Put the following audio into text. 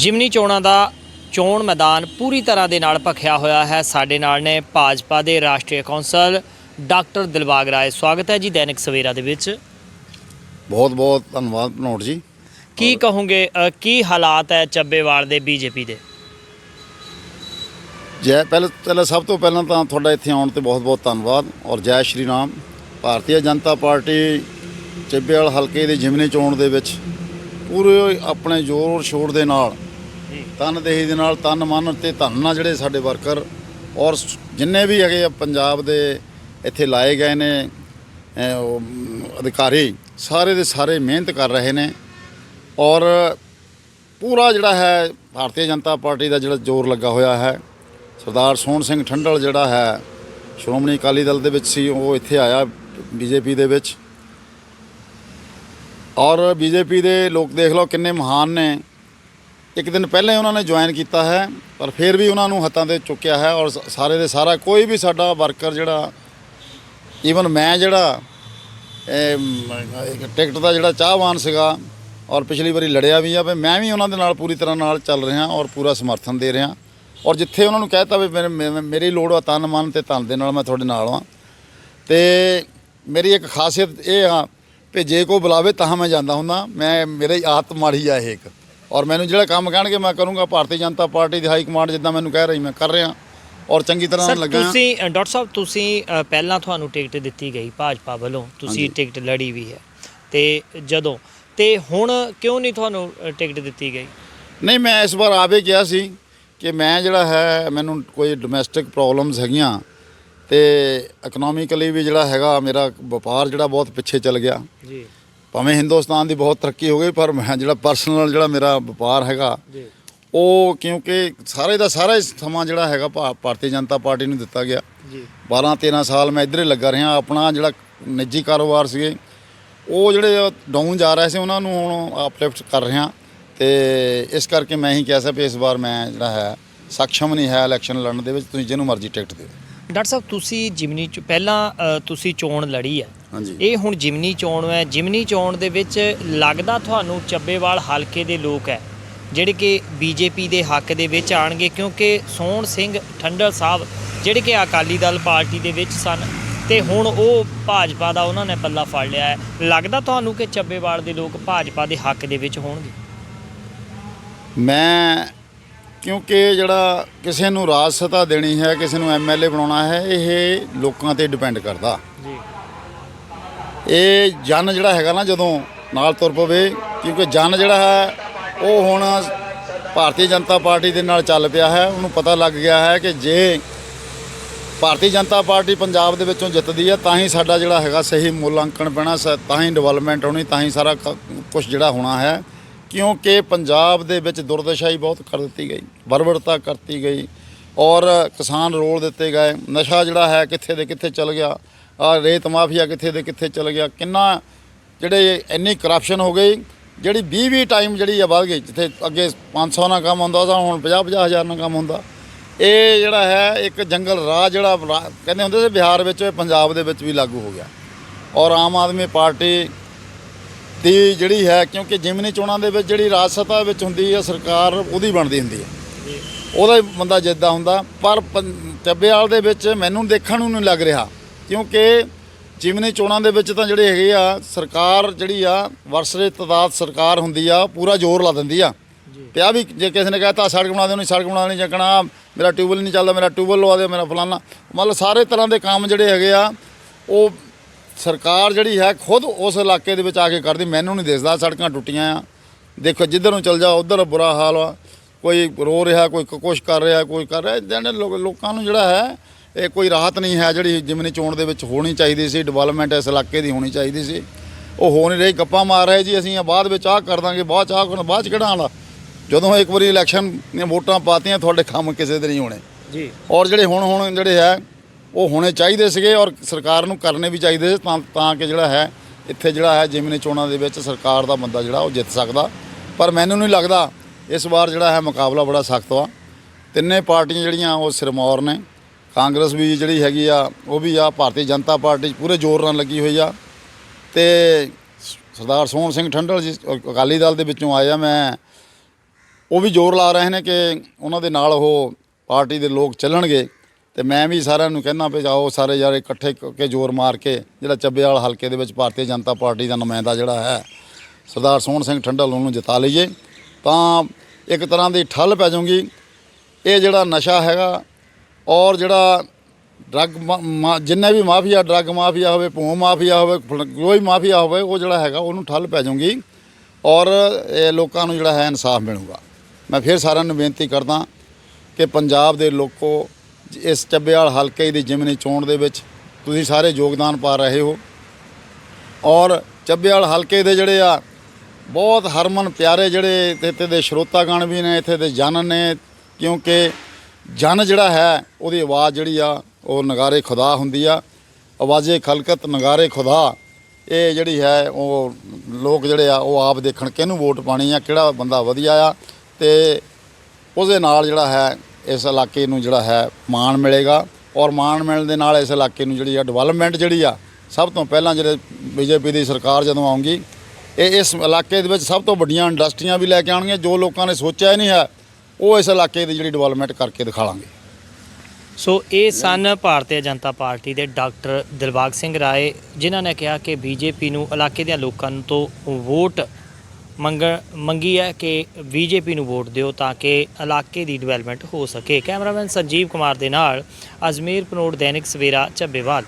ਜਿਮਨੀ ਚੋਣਾਂ ਦਾ ਚੋਣ ਮੈਦਾਨ ਪੂਰੀ ਤਰ੍ਹਾਂ ਦੇ ਨਾਲ ਭਖਿਆ ਹੋਇਆ ਹੈ। ਸਾਡੇ ਨਾਲ ਨੇ ਭਾਜਪਾ ਦੇ ਰਾਸ਼ਟਰੀ ਕੌਂਸਲ ਡਾਕਟਰ ਦਿਲਬਾਗ ਰਾਏ। ਸਵਾਗਤ ਹੈ ਜੀ ਦੈਨਿਕ ਸਵੇਰਾ ਦੇ ਵਿੱਚ। ਬਹੁਤ ਬਹੁਤ ਧੰਨਵਾਦ ਭਨੋਟ ਜੀ। ਕੀ ਕਹੋਗੇ ਕੀ ਹਾਲਾਤ ਹੈ ਚੱਬੇਵਾਲ ਦੇ ਬੀਜੇਪੀ ਦੇ? ਜੈ ਪਹਿਲੇ ਪਹਿਲੇ ਸਭ ਤੋਂ ਪਹਿਲਾਂ ਤਾਂ ਤੁਹਾਡਾ ਇੱਥੇ ਆਉਣ ਤੇ ਬਹੁਤ ਬਹੁਤ ਧੰਨਵਾਦ। ਔਰ ਜੈ ਸ਼੍ਰੀ ਰਾਮ ਭਾਰਤੀ ਜਨਤਾ ਪਾਰਟੀ ਚੱਬੇਵਾਲ ਹਲਕੇ ਦੀ ਜਿਮਨੀ ਚੋਣ ਦੇ ਵਿੱਚ ਪੂਰੇ ਆਪਣੇ ਜ਼ੋਰ ਸ਼ੋਰ ਦੇ ਨਾਲ ਤਨਦੇਹੀ ਦੇ ਨਾਲ ਤਨ ਮਨ ਤੇ ਧਨ ਨਾਲ ਜਿਹੜੇ ਸਾਡੇ ਵਰਕਰ ਔਰ ਜਿੰਨੇ ਵੀ ਹੈਗੇ ਆ ਪੰਜਾਬ ਦੇ ਇੱਥੇ ਲਾਏ ਗਏ ਨੇ ਅਧਿਕਾਰੀ ਸਾਰੇ ਦੇ ਸਾਰੇ ਮਿਹਨਤ ਕਰ ਰਹੇ ਨੇ ਔਰ ਪੂਰਾ ਜਿਹੜਾ ਹੈ ਭਾਰਤੀ ਜਨਤਾ ਪਾਰਟੀ ਦਾ ਜਿਹੜਾ ਜ਼ੋਰ ਲੱਗਾ ਹੋਇਆ ਹੈ, ਸਰਦਾਰ ਸੋਹਣ ਸਿੰਘ ਠੰਡਲ ਜਿਹੜਾ ਹੈ, ਸ਼੍ਰੋਮਣੀ ਅਕਾਲੀ ਦਲ ਦੇ ਵਿੱਚ ਸੀ, ਉਹ ਇੱਥੇ ਆਇਆ ਬੀਜੇਪੀ ਦੇ ਵਿੱਚ ਔਰ ਬੀਜੇਪੀ ਦੇ ਲੋਕ ਦੇਖ ਲਓ ਕਿੰਨੇ ਮਹਾਨ ਨੇ। ਇੱਕ ਦਿਨ ਪਹਿਲਾਂ ਹੀ ਉਹਨਾਂ ਨੇ ਜੁਆਇਨ ਕੀਤਾ ਹੈ, ਪਰ ਫਿਰ ਵੀ ਉਹਨਾਂ ਨੂੰ ਹੱਥਾਂ ਦੇ ਚੁੱਕਿਆ ਹੈ ਔਰ ਸ- ਸਾਰੇ ਦੇ ਸਾਰਾ ਕੋਈ ਵੀ ਸਾਡਾ ਵਰਕਰ ਜਿਹੜਾ ਈਵਨ ਮੈਂ ਜਿਹੜਾ ਟਿਕਟ ਦਾ ਜਿਹੜਾ ਚਾਹਵਾਨ ਸੀਗਾ ਔਰ ਪਿਛਲੀ ਵਾਰੀ ਲੜਿਆ ਵੀ ਆ, ਵੀ ਮੈਂ ਵੀ ਉਹਨਾਂ ਦੇ ਨਾਲ ਪੂਰੀ ਤਰ੍ਹਾਂ ਨਾਲ ਚੱਲ ਰਿਹਾ ਔਰ ਪੂਰਾ ਸਮਰਥਨ ਦੇ ਰਿਹਾ ਔਰ ਜਿੱਥੇ ਉਹਨਾਂ ਨੂੰ ਕਹਿਤਾ ਵੀ ਮੇਰੇ- ਮੇ- ਮੇਰੀ ਲੋੜ ਆ ਤਨ ਮਨ ਤੇ ਧਨ ਦੇ ਨਾਲ ਮੈਂ ਤੁਹਾਡੇ ਨਾਲ ਹਾਂ ਤੇ ਮੇਰੀ ਇੱਕ ਖਾਸੀਅਤ ਇਹ ਆ ਕਿ ਜੇ ਕੋਈ ਬੁਲਾਵੇ ਤਾਂ ਮੈਂ ਜਾਂਦਾ ਹੁੰਦਾ, ਮੈਂ, ਮੇਰੇ ਆਦਤ ਮਾੜੀ ਆ ਇਹ ਇੱਕ। ਔਰ ਮੈਨੂੰ ਜਿਹੜਾ ਕੰਮ ਕਹਿਣਗੇ ਮੈਂ ਕਰੂੰਗਾ ਭਾਰਤੀ ਜਨਤਾ ਪਾਰਟੀ ਦੀ ਹਾਈ ਕਮਾਂਡ ਜਿੱਦਾਂ ਮੈਨੂੰ ਕਹਿ ਰਹੀ ਮੈਂ ਕਰ ਰਿਹਾ। ਔਰ ਚੰਗੀ ਤਰ੍ਹਾਂ ਲੱਗਾ। ਤੁਸੀਂ ਡਾਕਟਰ ਸਾਹਿਬ ਤੁਸੀਂ ਪਹਿਲਾਂ ਤੁਹਾਨੂੰ ਟਿਕਟ ਦਿੱਤੀ ਗਈ ਭਾਜਪਾ ਵੱਲੋਂ। ਤੁਸੀਂ। ਟਿਕਟ ਲੜੀ ਵੀ ਹੈ। ਤੇ ਜਦੋਂ? ਤੇ ਹੁਣ ਕਿਉਂ ਨਹੀਂ ਤੁਹਾਨੂੰ ਟਿਕਟ ਦਿੱਤੀ ਗਈ? ਨਹੀਂ ਮੈਂ ਇਸ ਵਾਰ ਆਵੇ ਕਿਹਾ ਸੀ ਕਿ ਮੈਂ ਜਿਹੜਾ ਹੈ ਮੈਨੂੰ ਕੋਈ ਡੋਮੈਸਟਿਕ ਪ੍ਰੋਬਲਮਸ ਹੈਗੀਆਂ ਤੇ ਇਕਨੋਮਿਕਲੀ ਵੀ ਜਿਹੜਾ ਹੈਗਾ ਮੇਰਾ ਵਪਾਰ ਜਿਹੜਾ ਬਹੁਤ ਪਿੱਛੇ ਚੱਲ ਗਿਆ। ਜੀ। ਭਾਵੇਂ ਹਿੰਦੁਸਤਾਨ ਦੀ ਬਹੁਤ ਤਰੱਕੀ ਹੋ ਗਈ ਪਰ ਮੈਂ ਜਿਹੜਾ ਪਰਸਨਲ ਜਿਹੜਾ ਮੇਰਾ ਵਪਾਰ ਹੈਗਾ ਜੀ। ਉਹ ਕਿਉਂਕਿ ਸਾਰੇ ਦਾ ਸਾਰਾ ਸਮਾਂ ਜਿਹੜਾ ਹੈਗਾ ਭਾ- ਭਾਰਤੀ ਜਨਤਾ ਪਾਰਟੀ ਨੂੰ ਦਿੱਤਾ ਗਿਆ। ਜੀ। 12 13 ਸਾਲ ਮੈਂ ਇੱਧਰ ਹੀ ਲੱਗਾ ਰਿਹਾ ਆਪਣਾ ਜਿਹੜਾ ਨਿੱਜੀ ਕਾਰੋਬਾਰ ਸੀਗੇ ਉਹ ਜਿਹੜੇ ਡਾਊਨ ਜਾ ਰਹੇ ਸੀ ਉਹਨਾਂ ਨੂੰ ਹੁਣ ਅਪਲਿਫਟ ਕਰ ਰਿਹਾ। ਤੇ ਇਸ ਕਰਕੇ ਮੈਂ ਹੀ ਕਹਿ ਸਕਦਾ ਵੀ ਇਸ ਵਾਰ ਮੈਂ ਜਿਹੜਾ ਹੈ ਸક્ષਮ ਨਹੀਂ ਹੈ ਇਲੈਕਸ਼ਨ ਲੜਨ ਦੇ ਵਿੱਚ ਤੁਸੀਂ ਜਿਹਨੂੰ ਮਰਜ਼ੀ ਟਿਕਟ ਦਿਓ। ਡਾਕਟਰ ਸਾਹਿਬ ਤੁਸੀਂ ਜਿਮਨੀ ਚ ਪਹਿਲਾਂ ਤੁਸੀਂ ਚੋਣ ਲੜੀ ਹੈ। ਇਹ ਹੁਣ ਜਿਮਨੀ ਚੋਣ ਹੈ। ਜਿਮਨੀ ਚੋਣ ਦੇ ਵਿੱਚ ਲੱਗਦਾ ਤੁਹਾਨੂੰ ਚੱਬੇਵਾਲ ਹਲਕੇ ਦੇ ਲੋਕ ਹੈ ਜਿਹੜੇ ਕਿ ਬੀਜੇਪੀ ਦੇ ਹੱਕ ਦੇ ਵਿੱਚ ਆਣਗੇ ਕਿਉਂਕਿ ਸੋਹਣ ਸਿੰਘ ਠੰਡਲ ਸਾਹਿਬ ਜਿਹੜੇ ਕਿ ਅਕਾਲੀ ਦਲ ਪਾਰਟੀ ਦੇ ਵਿੱਚ ਸਨ ਤੇ ਹੁਣ ਉਹ ਭਾਜਪਾ ਦਾ ਉਹਨਾਂ ਨੇ ਪੱਲਾ ਫੜ ਲਿਆ ਹੈ। ਲੱਗਦਾ ਤੁਹਾਨੂੰ ਕਿ ਚੱਬੇਵਾਲ ਦੇ ਲੋਕ ਭਾਜਪਾ ਦੇ ਹੱਕ ਦੇ ਵਿੱਚ ਹੋਣਗੇ? ਮੈਂ ਕਿਉਂਕਿ ਜਿਹੜਾ ਕਿਸੇ ਨੂੰ ਰਾਜ ਸਤਾ ਦੇਣੀ ਹੈ ਕਿਸੇ ਨੂੰ ਐਮਐਲਏ ਬਣਾਉਣਾ ਹੈ ਇਹ ਲੋਕਾਂ ਤੇ ਡਿਪੈਂਡ ਕਰਦਾ। ਜੀ। ਇਹ ਜਨ ਜਿਹੜਾ ਹੈਗਾ ਨਾ ਜਦੋਂ ਨਾਲ ਤੁਰ ਪਵੇ, ਕਿਉਂਕਿ ਜਨ ਜਿਹੜਾ ਹੈ, ਉਹ ਹੁਣ ਭਾਰਤੀ ਜਨਤਾ ਪਾਰਟੀ ਦੇ ਨਾਲ ਚੱਲ ਪਿਆ ਹੈ। ਉਹਨੂੰ ਪਤਾ ਲੱਗ ਗਿਆ ਹੈ ਕਿ ਜੇ ਭਾਰਤੀ ਜਨਤਾ ਪਾਰਟੀ ਪੰਜਾਬ ਦੇ ਵਿੱਚੋਂ ਜਿੱਤਦੀ ਹੈ, ਤਾਂ ਹੀ ਸਾਡਾ ਜਿਹੜਾ ਹੈਗਾ ਸਹੀ ਮੁਲਾਂਕਣ ਪੈਣਾ, ਸ- ਤਾਂ ਹੀ ਡਿਵੈਲਪਮੈਂਟ ਹੋਣੀ, ਤਾਂ ਹੀ ਸਾਰਾ ਕੁਝ ਜਿਹੜਾ ਹੋਣਾ ਹੈ। ਕਿਉਂਕਿ ਪੰਜਾਬ ਦੇ ਵਿੱਚ ਦੁਰਦਸ਼ਾਈ ਬਹੁਤ ਕਰ ਦਿੱਤੀ ਗਈ, ਬਰਬਰਤਾ ਕਰਤੀ ਗਈ ਔਰ ਕਿਸਾਨ ਰੋਲ ਦਿੱਤੇ ਗਏ। ਨਸ਼ਾ ਜਿਹੜਾ ਹੈ ਕਿੱਥੇ ਦੇ ਕਿੱਥੇ ਚਲ ਗਿਆ ਆ ਰੇਤ ਮਾਫੀਆ ਕਿੱਥੇ ਦੇ ਕਿੱਥੇ ਚਲ ਗਿਆ, ਕਿੰਨਾ ਜਿਹੜੇ ਇੰਨੀ ਕਰਪਸ਼ਨ ਹੋ ਗਈ, ਜਿਹੜੀ 20 20 ਟਾਈਮ ਜਿਹੜੀ ਆ ਵੱਧ ਗਈ, ਜਿੱਥੇ ਅੱਗੇ 500 ਨਾਲ ਕੰਮ ਹੁੰਦਾ ਸੀ ਹੁਣ 50 50 ਹਜ਼ਾਰ ਨਾਲ ਕੰਮ ਹੁੰਦਾ। ਇਹ ਜਿਹੜਾ ਹੈ, ਇੱਕ ਜੰਗਲ ਰਾਹ ਜਿਹੜਾ ਕਹਿੰਦੇ ਹੁੰਦੇ ਸੀ ਬਿਹਾਰ ਵਿੱਚ, ਪੰਜਾਬ ਦੇ ਵਿੱਚ ਵੀ ਲਾਗੂ ਹੋ ਗਿਆ। ਔਰ ਆਮ ਆਦਮੀ ਪਾਰਟੀ ਦੀ ਜਿਹੜੀ ਹੈ, ਕਿਉਂਕਿ ਜਿਮਨੀ ਚੋਣਾਂ ਦੇ ਵਿੱਚ ਜਿਹੜੀ ਰਾਜ ਸੱਤਾ ਵਿੱਚ ਹੁੰਦੀ ਹੈ, ਸਰਕਾਰ ਉਹਦੀ ਬਣਦੀ ਹੁੰਦੀ ਹੈ। ਉਹਦਾ ਬੰਦਾ ਜਿੱਦਾਂ ਹੁੰਦਾ, ਪਰ ਪੰ- ਚੱਬੇਵਾਲ ਦੇ ਵਿੱਚ ਮੈਨੂੰ ਦੇਖਣ ਨੂੰ ਨਹੀਂ ਲੱਗ ਰਿਹਾ। ਕਿਉਂਕਿ ਜਿਮਨੀ ਚੋਣਾਂ ਦੇ ਵਿੱਚ ਤਾਂ ਜਿਹੜੇ ਹੈਗੇ ਆ ਸਰਕਾਰ ਜਿਹੜੀ ਆ ਵਰਸਰੇ ਤਾਦਾਦ ਸਰਕਾਰ ਹੁੰਦੀ ਆ ਪੂਰਾ ਜ਼ੋਰ ਲਾ ਦਿੰਦੀ ਆ। ਤੇ ਆ ਵੀ ਜੇ ਕਿਸੇ ਨੇ ਕਹਤਾ ਸੜਕ ਬਣਾ ਦੇ ਉਹਨੇ ਸੜਕ ਬਣਾ ਨਹੀਂ ਚੱਕਣਾ ਮੇਰਾ ਟਿਊਬਵੈਲ ਨਹੀਂ ਚੱਲਦਾ ਮੇਰਾ ਟਿਊਬਵੈਲ ਲਵਾ ਦੇ ਮੇਰਾ ਫਲਾਨਾ। ਮਤਲਬ ਸਾਰੇ ਤਰ੍ਹਾਂ ਦੇ ਕੰਮ ਜਿਹੜੇ ਹੈਗੇ ਆ ਉਹ ਸਰਕਾਰ ਜਿਹੜੀ ਹੈ ਖੁਦ ਉਸ ਇਲਾਕੇ ਦੇ ਵਿੱਚ ਆ ਕੇ ਕਰਦੀ ਮੈਨੂੰ ਨਹੀਂ ਦਿਸਦਾ ਸੜਕਾਂ ਟੁੱਟੀਆਂ ਆ। ਦੇਖੋ ਜਿੱਧਰ ਨੂੰ ਚਲ ਜਾਓ ਉਧਰ ਬੁਰਾ ਹਾਲ ਆ। ਕੋਈ ਰੋ ਰਿਹਾ ਕੋਈ ਕੁਛ ਕਰ ਰਿਹਾ ਕੋਈ ਕਰ ਰਿਹਾ ਲੋਕ- ਲੋਕਾਂ ਨੂੰ ਜਿਹੜਾ ਹੈ ਇਹ ਕੋਈ ਰਾਹਤ ਨਹੀਂ ਹੈ ਜਿਹੜੀ ਜਿਮਨੀ ਚੋਣ ਦੇ ਵਿੱਚ ਹੋਣੀ ਚਾਹੀਦੀ ਸੀ ਡਿਵੈਲਪਮੈਂਟ ਇਸ ਇਲਾਕੇ ਦੀ ਹੋਣੀ ਚਾਹੀਦੀ ਸੀ। ਉਹ ਹੋ ਨਹੀਂ ਰਹੀ ਗੱਪਾਂ ਮਾਰ ਰਹੇ ਜੀ ਅਸੀਂ ਬਾਅਦ ਵਿੱਚ ਆਹ ਕਰ ਦਾਂਗੇ ਬਾਅਦ ਚ ਆਹ ਕਰਨਾ ਬਾਅਦ ਚ ਕਿਹੜਾ ਆਉਂਦਾ ਜਦੋਂ ਇੱਕ ਵਾਰੀ ਇਲੈਕਸ਼ਨ ਦੀਆਂ ਵੋਟਾਂ ਪਾਤੀਆਂ ਤੁਹਾਡੇ ਕੰਮ ਕਿਸੇ ਦੇ ਨਹੀਂ ਹੋਣੇ। ਜੀ। ਔਰ ਜਿਹੜੇ ਹੁਣ ਹੁਣ ਜਿਹੜੇ ਹੈ ਉਹ ਹੋਣੇ ਚਾਹੀਦੇ ਸੀਗੇ ਔਰ ਸਰਕਾਰ ਨੂੰ ਕਰਨੇ ਵੀ ਚਾਹੀਦੇ ਸੀ ਤਾਂ ਤਾਂ ਕਿ ਜਿਹੜਾ ਹੈ ਇੱਥੇ ਜਿਹੜਾ ਹੈ ਜਿਮਨੀ ਚੋਣਾਂ ਦੇ ਵਿੱਚ ਸਰਕਾਰ ਦਾ ਬੰਦਾ ਜਿਹੜਾ ਉਹ ਜਿੱਤ ਸਕਦਾ। ਪਰ ਮੈਨੂੰ ਨਹੀਂ ਲੱਗਦਾ ਇਸ ਵਾਰ ਜਿਹੜਾ ਹੈ ਮੁਕਾਬਲਾ ਬੜਾ ਸਖਤ ਵਾ। ਤਿੰਨੇ ਪਾਰਟੀਆਂ ਜਿਹੜੀਆਂ ਉਹ ਸਿਰਮੌਰ ਨੇ। ਕਾਂਗਰਸ ਵੀ ਜਿਹੜੀ ਹੈਗੀ ਆ, ਉਹ ਵੀ ਆ, ਭਾਰਤੀ ਜਨਤਾ ਪਾਰਟੀ ਪੂਰੇ ਜ਼ੋਰ ਨਾਲ ਲੱਗੀ ਹੋਈ ਆ। ਤੇ ਸਰਦਾਰ ਸੋਹਣ ਸਿੰਘ ਠੰਡਲ ਜੀ ਅਕਾਲੀ ਦਲ ਦੇ ਵਿੱਚੋਂ ਆਇਆ ਮੈਂ। ਉਹ ਵੀ ਜ਼ੋਰ ਲਾ ਰਹੇ ਨੇ ਕਿ ਉਹਨਾਂ ਦੇ ਨਾਲ ਉਹ ਪਾਰਟੀ ਦੇ ਲੋਕ ਚੱਲਣਗੇ। ਤੇ ਮੈਂ ਵੀ ਸਾਰਿਆਂ ਨੂੰ ਕਹਿੰਦਾ ਵੀ ਆਓ ਸਾਰੇ ਯਾਰ ਇਕੱਠੇ ਕੇ ਜ਼ੋਰ ਮਾਰ ਕੇ, ਜਿਹੜਾ ਚੱਬੇਵਾਲ ਹਲਕੇ ਦੇ ਵਿੱਚ ਭਾਰਤੀ ਜਨਤਾ ਪਾਰਟੀ ਦਾ ਨੁਮਾਇੰਦਾ ਜਿਹੜਾ ਹੈ, ਸਰਦਾਰ ਸੋਹਣ ਸਿੰਘ ਠੰਡਲ ਉਹਨੂੰ ਜਿਤਾ ਲਈਏ। ਤਾਂ ਇੱਕ ਤਰ੍ਹਾਂ ਦੀ ਠੱਲ ਪੈ ਜਾਊਗੀ। ਇਹ ਜਿਹੜਾ ਨਸ਼ਾ ਹੈਗਾ ਔਰ ਜਿਹੜਾ ਡਰੱਗ ਮਾ- ਮਾ- ਜਿੰਨੇ ਵੀ ਮਾਫੀਆ, ਡਰੱਗ ਮਾਫੀਆ ਹੋਵੇ ਭੂ ਮਾਫੀਆ ਹੋਵੇ, ਫਲ- ਕੋਈ ਮਾਫੀਆ ਹੋਵੇ, ਉਹ ਜਿਹੜਾ ਹੈਗਾ, ਉਹਨੂੰ ਠੱਲ ਪੈ ਜਾਊਗੀ ਔਰ ਇਹ ਲੋਕਾਂ ਨੂੰ ਜਿਹੜਾ ਹੈ ਇਨਸਾਫ ਮਿਲੂਗਾ। ਮੈਂ ਫਿਰ ਸਾਰਿਆਂ ਨੂੰ ਬੇਨਤੀ ਕਰਦਾ ਕਿ ਪੰਜਾਬ ਦੇ ਲੋਕੋ, ਇਸ ਚੱਬੇਵਾਲ ਹਲਕੇ ਦੀ ਜਿਮਨੀ ਚੋਣ ਦੇ ਵਿੱਚ ਤੁਸੀਂ ਸਾਰੇ ਯੋਗਦਾਨ ਪਾ ਰਹੇ ਹੋ ਔਰ ਚੱਬੇਵਾਲ ਹਲਕੇ ਦੇ ਜਿਹੜੇ ਆ, ਬਹੁਤ ਹਰਮਨ ਪਿਆਰੇ ਜਿਹੜੇ ਇੱਥੇ ਇੱਥੇ ਦੇ ਸਰੋਤਾਗਣ ਵੀ ਨੇ, ਇੱਥੇ ਦੇ ਜਨ ਨੇ, ਕਿਉਂਕਿ ਜਨ ਜਿਹੜਾ ਹੈ, ਉਹਦੀ ਆਵਾਜ਼ ਜਿਹੜੀ ਆ, ਉਹ ਨਗਾਰੇ ਖੁਦਾ ਹੁੰਦੀ ਆ। ਆਵਾਜ਼ੇ ਖਲਕਤ, ਨਗਾਰੇ ਖੁਦਾ। ਇਹ ਜਿਹੜੀ ਹੈ, ਉਹ ਲੋਕ ਜਿਹੜੇ ਆ, ਉਹ ਆਪ ਦੇਖਣ ਕਿਹਨੂੰ ਵੋਟ ਪਾਣੀ ਆ, ਕਿਹੜਾ ਬੰਦਾ ਵਧੀਆ ਆ। ਤੇ ਉਹਦੇ ਨਾਲ ਜਿਹੜਾ ਹੈ, ਇਸ ਇਲਾਕੇ ਨੂੰ ਜਿਹੜਾ ਹੈ, ਮਾਣ ਮਿਲੇਗਾ। ਔਰ ਮਾਣ ਮਿਲਣ ਦੇ ਨਾਲ ਇਸ ਇਲਾਕੇ ਨੂੰ ਜਿਹੜੀ ਆ ਡਿਵੈਲਪਮੈਂਟ ਜਿਹੜੀ ਆ, ਸਭ ਤੋਂ ਪਹਿਲਾਂ ਜਿਹੜੇ ਬੀਜੇਪੀ ਦੀ ਸਰਕਾਰ ਜਦੋਂ ਆਉਂਗੀ ਇਹ ਇਸ ਇਲਾਕੇ ਦੇ ਵਿੱਚ ਸਭ ਤੋਂ ਵੱਡੀਆਂ ਇੰਡਸਟਰੀਆਂ ਵੀ ਲੈ ਕੇ ਆਉਣਗੀਆਂ, ਜੋ ਲੋਕਾਂ ਨੇ ਸੋਚਿਆ ਹੀ ਨਹੀਂ ਹੈ। ਉਹ ਇਸ ਇਲਾਕੇ ਦੀ ਜਿਹੜੀ ਡਿਵੈਲਪਮੈਂਟ ਕਰਕੇ ਦਿਖਾਵਾਂਗੇ ਸੋ ਇਹ ਸਨ ਭਾਰਤੀ ਜਨਤਾ ਪਾਰਟੀ ਦੇ ਡਾਕਟਰ ਦਿਲਬਾਗ ਸਿੰਘ ਰਾਏ, ਜਿਨ੍ਹਾਂ ਨੇ ਕਿਹਾ ਕਿ ਬੀਜੇਪੀ ਨੂੰ ਇਲਾਕੇ ਦੇ ਲੋਕਾਂ ਤੋਂ ਵੋਟ ਮੰਗ, ਮੰਗੀ ਹੈ ਕਿ ਬੀਜੇਪੀ ਨੂੰ ਵੋਟ ਦਿਓ ਤਾਂ ਕਿ ਇਲਾਕੇ ਦੀ ਡਿਵੈਲਪਮੈਂਟ ਹੋ ਸਕੇ। ਕੈਮਰਾਮੈਨ ਸੰਜੀਵ ਕੁਮਾਰ ਦੇ ਨਾਲ ਅਜਮੇਰ ਪਨੋੜ, ਦੈਨਿਕ ਸਵੇਰਾ ਚੱਬੇਵਾਲ